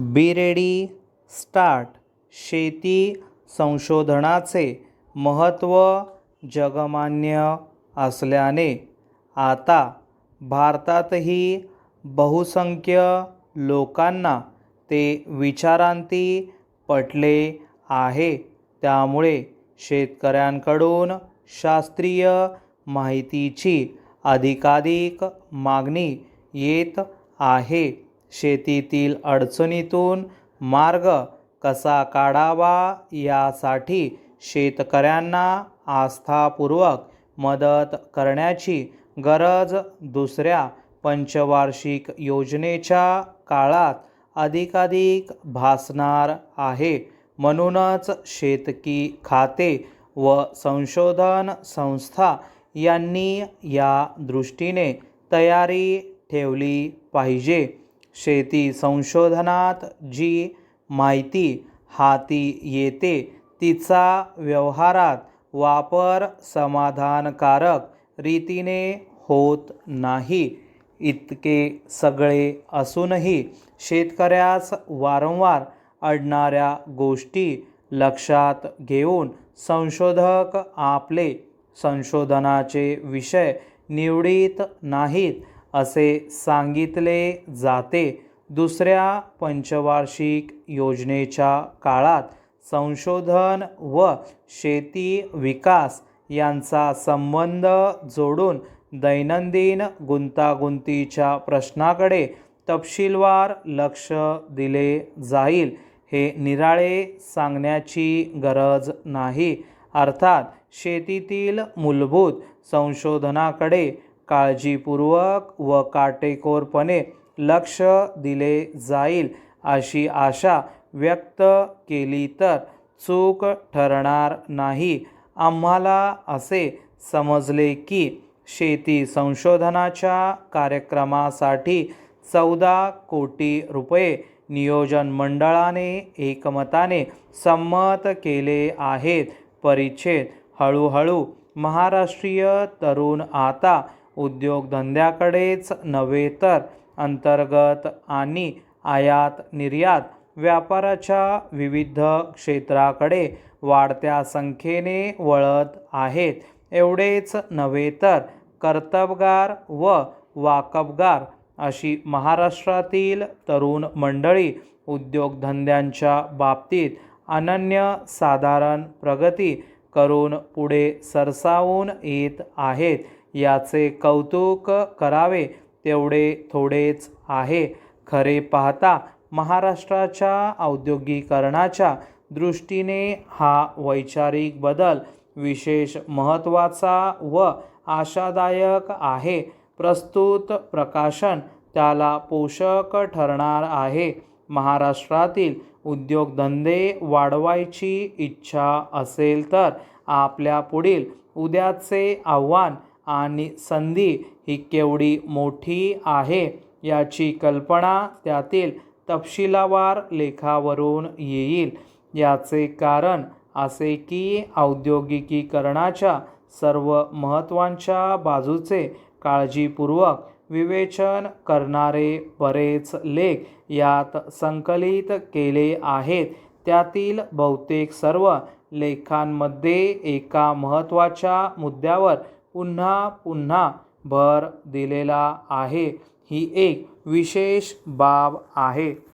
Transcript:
Be ready start. शेती संशोधनाचे महत्त्व जगमान्य असल्याने आता भारतातही बहुसंख्य लोकांना ते विचारांती पटले आहे. त्यामुळे शेतकऱ्यांकडून शास्त्रीय माहितीची अधिकाधिक मागणी येत आहे. शेतीतील अडचणीतून मार्ग कसा काढावा यासाठी शेतकऱ्यांना आस्थापूर्वक मदत करण्याची गरज दुसऱ्या पंचवार्षिक योजनेच्या काळात अधिकाधिक भासणार आहे. म्हणूनच शेतकी खाते व संशोधन संस्था यांनी या दृष्टीने तयारी ठेवली पाहिजे. शेती संशोधनात जी माहिती हाती येते तिचा व्यवहारात वापर समाधानकारक रीतीने होत नाही. इतके सगळे असूनही शेतकऱ्यास वारंवार अडणाऱ्या गोष्टी लक्षात घेऊन संशोधक आपले संशोधनाचे विषय निवडीत नाहीत. असे सांगितले जाते. दुसऱ्या पंचवार्षिक योजनेच्या काळात संशोधन व शेती विकास यांचा संबंध जोडून दैनंदिन गुंतागुंतीच्या प्रश्नाकडे तपशीलवार लक्ष दिले जाईल. हे निराळे सांगण्याची गरज नाही. अर्थात शेतीतील मूलभूत संशोधनाकडे काळजीपूर्वक व काटेकोरपणे लक्ष दिले जाईल अशी आशा व्यक्त केली तर चूक ठरणार नाही. आम्हाला असे समजले की शेती संशोधनाच्या कार्यक्रमासाठी चौदा कोटी रुपये नियोजन मंडळाने एकमताने संमत केले आहेत. परिच्छेद हळूहळू महाराष्ट्रीय तरुण आता उद्योगधंद्याकडेच नव्हे तर अंतर्गत आणि आयात निर्यात व्यापाराच्या विविध क्षेत्राकडे वाढत्या संख्येने वळत आहेत. एवढेच नव्हे तर कर्तबगार व वाकबगार अशी महाराष्ट्रातील तरुण मंडळी उद्योगधंद्यांच्या बाबतीत अनन्य साधारण प्रगती करून पुढे सरसावून येत आहेत. याचे कौतुक करावे तेवढे थोडेच आहे. खरे पाहता महाराष्ट्राच्या औद्योगिकरणाच्या दृष्टीने हा वैचारिक बदल विशेष महत्त्वाचा व आशादायक आहे. प्रस्तुत प्रकाशन त्याला पोषक ठरणार आहे. महाराष्ट्रातील उद्योगधंदे वाढवायची इच्छा असेल तर आपल्या पुढील उद्याचे आव्हान आणि संधी ही केवढी मोठी आहे याची कल्पना त्यातील तपशिलावार लेखावरून येईल. याचे कारण असे की औद्योगिकीकरणाच्या सर्व महत्त्वांच्या बाजूचे काळजीपूर्वक विवेचन करणारे बरेच लेख यात संकलित केले आहेत. त्यातील बहुतेक सर्व लेखांमध्ये एका महत्त्वाच्या मुद्द्यावर पुन्हा पुन्हा भर दिलेला आहे. ही एक विशेष बाब आहे.